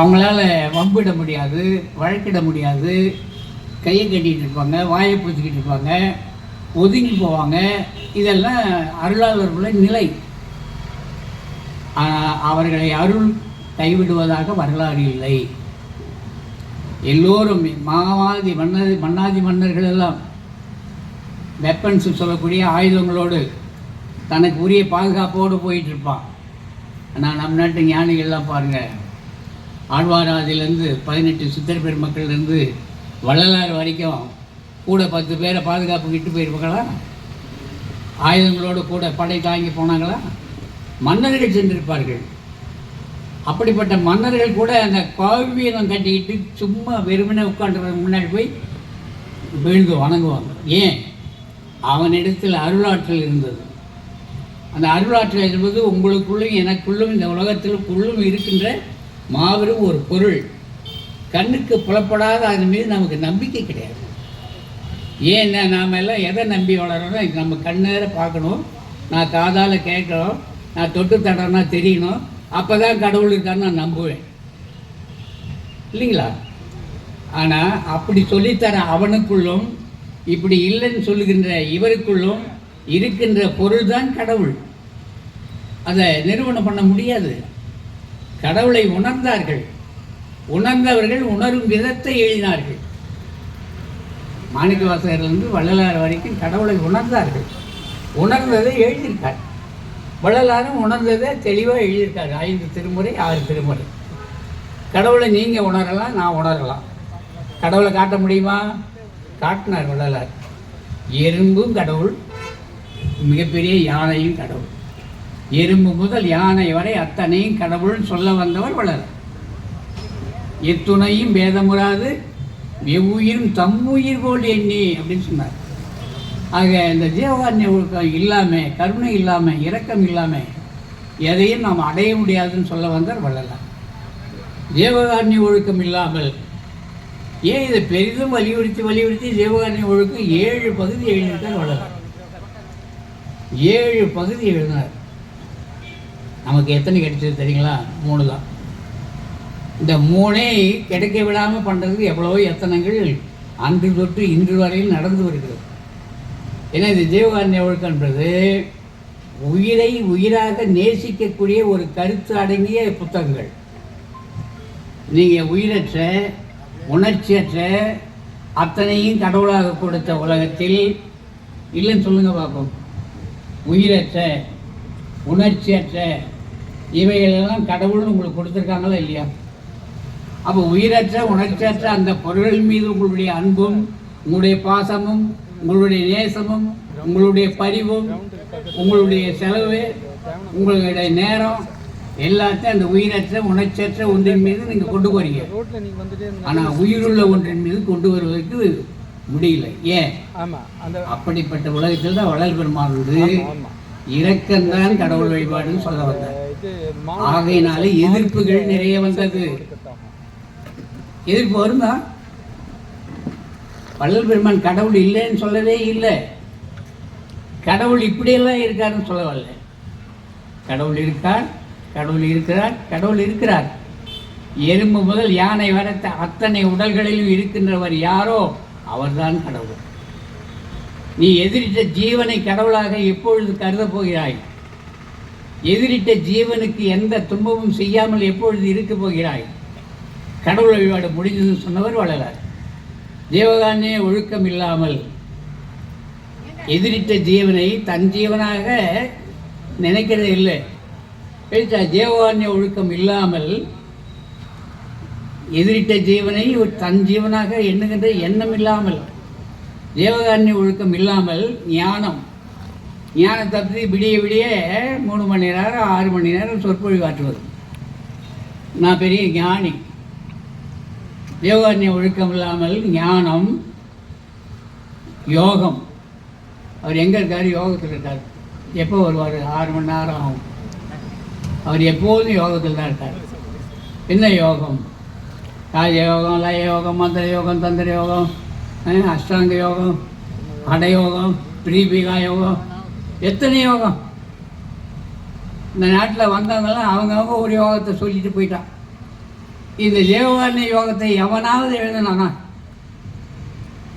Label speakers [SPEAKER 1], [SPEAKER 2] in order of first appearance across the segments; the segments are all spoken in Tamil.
[SPEAKER 1] அவங்களால வம்பிட முடியாது வழக்கிட முடியாது. கையை கட்டிகிட்டு இருப்பாங்க வாயை பூச்சிக்கிட்டு இருப்பாங்க ஒதுங்கி போவாங்க. இதெல்லாம் அருளாளர்கள நிலை. அவர்களை அருள் கைவிடுவதாக வரலாறு இல்லை. எல்லோரும் மாவாதி மன்னர் மன்னாதி மன்னர்கள் எல்லாம் வெப்பன்ஸ் சொல்லக்கூடிய ஆயுதங்களோடு தனக்கு உரிய பாதுகாப்போடு போயிட்டு இருப்பான். ஆனால் நம் நாட்டு ஞானிகள்லாம் பாருங்கள் ஆழ்வாராதிலேருந்து பதினெட்டு சித்தர் பெருமக்கள்லேருந்து வள்ளலார் வரைக்கும் கூட பத்து பேரை பாதுகாப்பு விட்டு போயிருப்பாங்களா? ஆயுதங்களோடு கூட படை தாங்கி போனாங்களா? மன்னர்கள் சென்றிருப்பார்கள். அப்படிப்பட்ட மன்னர்கள் கூட அந்த காவியம் கட்டிக்கிட்டு சும்மா வெறுமனே உட்காந்துறதுக்கு முன்னாடி போய் விழுந்து வணங்குவாங்க. ஏன்? அவனிடத்தில் அருளாற்றல் இருந்தது. அந்த அருளாற்றல் என்பது உங்களுக்குள்ளும் எனக்குள்ளும் இந்த உலகத்திற்குள்ளும் இருக்கின்ற மாபெரும் ஒரு பொருள். கண்ணுக்கு புலப்படாத அது மீது நமக்கு நம்பிக்கை கிடையாது. ஏன்னா நாம் எல்லாம் எதை நம்பி வளரோன்னா நம்ம கண்ணேற பார்க்கணும். நான் காதால் கேட்கணும். நான் தொட்டு தடனா தெரியணும். அப்போ தான் கடவுள் இருக்கான்னு நான் நம்புவேன். இல்லைங்களா? ஆனால் அப்படி சொல்லித்தர அவனுக்குள்ளும் இப்படி இல்லைன்னு சொல்லுகின்ற இவருக்குள்ளும் இருக்கின்ற பொருள் தான் கடவுள். அதை நிறுவனம் பண்ண முடியாது. கடவுளை உணர்ந்தார்கள். உணர்ந்தவர்கள் உணரும் விதத்தை எழுதினார்கள். மாணிக்கவாசகர்லேருந்து வள்ளலார் வரைக்கும் கடவுளை உணர்ந்தார்கள். உணர்ந்ததை எழுதியிருக்கார். வள்ளலாரும் உணர்ந்ததை தெளிவாக எழுதியிருக்கார். ஐந்து திருமுறை ஆறு திருமுறை. கடவுளை நீங்கள் உணரலாம் நான் உணரலாம். கடவுளை காட்ட முடியுமா? காட்டினார் வள்ளலார். எறும்பும் கடவுள் மிகப்பெரிய யானையும் கடவுள். எறும்பு முதல் யானை வரை அத்தனையும் கடவுள்னு சொல்ல வந்தவர் வளர். எத்துணையும் பேதமுறாது எவ்வுயிரும் தம்முயிர் போல் எண்ணி அப்படின்னு சொன்னார். ஆக இந்த ஜீவகாரண்ய ஒழுக்கம் இல்லாமல் கருணை இல்லாமல் இரக்கம் இல்லாமல் எதையும் நாம் அடைய முடியாதுன்னு சொல்ல வந்தார் வள்ளலார். ஜீவகாரண்ய ஒழுக்கம் இல்லாமல் ஏன் இதை பெரிதும் வலியுறுத்தி வலியுறுத்தி ஜீவகாரண்ய ஒழுக்கம் ஏழு பகுதி எழுதியிருக்கார் வள்ளலார். ஏழு பகுதி எழுதினார். நமக்கு எத்தனை கிடைச்சது தெரியுங்களா? மூணு தான் இந்த மூணே கிடைக்க விடாமல் பண்ணுறதுக்கு எவ்வளவோ எத்தனைகள் அன்று தொட்டு இன்று வரையில் நடந்து வருகிறது. ஏன்னா இந்த ஜீவகாரண்ய ஒழுக்கன்றது உயிரை உயிராக நேசிக்கக்கூடிய ஒரு கருத்து அடங்கிய புத்தகங்கள். நீங்கள் உயிரற்ற உணர்ச்சியற்ற அத்தனையும் கடவுளாக கொடுத்த உலகத்தில் இல்லைன்னு சொல்லுங்கள் பார்ப்போம். உயிரற்ற உணர்ச்சியற்ற இவைகளெல்லாம் கடவுள்னு உங்களுக்கு கொடுத்துருக்காங்களா இல்லையா? அப்போ உயிரற்ற உணர்ச்சியற்ற அந்த பொருள் மீது உங்களுடைய அன்பும் உங்களுடைய பாசமும் உங்களுடைய நேசமும் உங்களுடைய பரிவும் உங்களுடைய செலவு உங்களுடைய நேரம் எல்லாத்தையும் அந்த உயிரற்ற உணர்ச்சியற்ற ஒன்றின் மீது நீங்கள் கொண்டு போறீங்க. ஆனால் உயிருள்ள ஒன்றின் மீது கொண்டு வருவதற்கு முடியல. ஏன்? அப்படிப்பட்ட உலகத்தில் தான் வளர் பெருமாள் இரக்கம்தான் கடவுள் வழிபாடுன்னு சொல்ல வந்தார்.
[SPEAKER 2] இது
[SPEAKER 1] ஆகையினால எதிர்ப்புகள் நிறைய வந்தது. எதிர்ப்பு வருந்தா வள்ளல் பெருமான் கடவுள் இல்லைன்னு சொல்லவே இல்லை. கடவுள் இப்படியெல்லாம் இருக்காருன்னு சொல்ல வரல கடவுள் இருக்கார் கடவுள் இருக்கிறார் கடவுள் இருக்கிறார். எறும்பு முதல் யானை வரை த- அத்தனை உடல்களிலும் இருக்கின்றவர் யாரோ அவர்தான் கடவுள். நீ எதிரிட்ட ஜீவனை கடவுளாக எப்பொழுது கருதப் போகிறாய்? எதிரிட்ட ஜீவனுக்கு எந்த துன்பமும் செய்யாமல் எப்பொழுது இருக்க போகிறாய்? கடவுள் வழிபாடு முடிஞ்சதுன்னு சொன்னவர் வளரார் ஜீவகாரண்ய ஒழுக்கம் இல்லாமல் எதிரிட்ட ஜீவனை தன் ஜீவனாக நினைக்கிறது இல்லை. எழுத்தா ஜீவகாரண்ய ஒழுக்கம் இல்லாமல் எதிரிட்ட ஜீவனை ஒரு தன் ஜீவனாக எண்ணுகின்ற எண்ணம் இல்லாமல் ஜீவகாரண்ய ஒழுக்கம் இல்லாமல் ஞானம் ஞானத்தை தத்துவத்தை விடிய விடிய மூணு மணி நேரம் ஆறு மணி நேரம் சொற்பொழிவு ஆற்றுவது நான் பெரிய ஞானி. ஜீவகாரண்ய ஒழுக்கம் இல்லாமல் ஞானம் யோகம். அவர் எங்கே இருக்கார்? யோகத்தில் இருக்கார். எப்போ வருவார்? ஆறு மணி நேரம் ஆகும். அவர் எப்போதும் யோகத்தில் தான் இருக்கார். என்ன யோகம்? ராஜ யோகம் லய யோகம் மந்திர யோகம் தந்திர யோகம் அஷ்டாங்க யோகம் அடயோகம் பிரீபிகா யோகம் எத்தனை யோகம்? இந்த நாட்டில் வந்தவங்கெல்லாம் அவங்கவுங்க ஒரு யோகத்தை சொல்லிட்டு போயிட்டான். இந்த ஜீவகாரண்ய யோகத்தை எவனாவது எழுதினானா?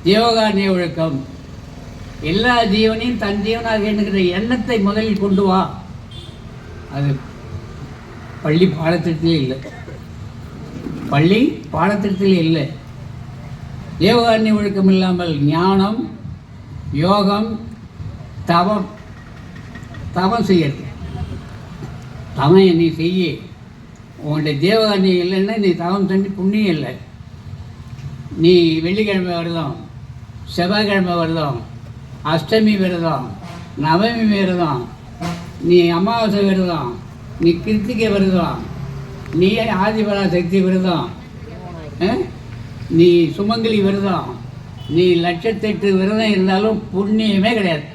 [SPEAKER 1] ஜீவகாரண்ய ஒழுக்கம். எல்லா ஜீவனையும் தன் ஜீவனாக எண்ணுகிற எண்ணத்தை முதலில் கொண்டு வா. அது பள்ளி பாடத்திட்டத்திலே இல்லை. பள்ளி பாடத்திட்டத்திலே இல்லை. ஜீவகாரண்ய ஒழுக்கம் இல்லாமல் ஞானம் யோகம் தவம் தவம் செய்யறது தவம் நீ செய்ய. உன்னுடைய தேவகாரணி இல்லைன்னா நீ தவம் செஞ்சு புண்ணியம் இல்லை. நீ வெள்ளிக்கிழமை விரதம் செவ்வாய்க்கிழமை விரதம் அஷ்டமி விரதம் நவமி விரதம் நீ அமாவாசை விரதம் நீ கிருத்திகை விரதம் நீ ஆதிபரா சக்தி விரதம் ஆ? நீ சுமங்கலி விரதம் நீ லட்சத்தெட்டு விரதம் இருந்தாலும் புண்ணியமே கிடையாது.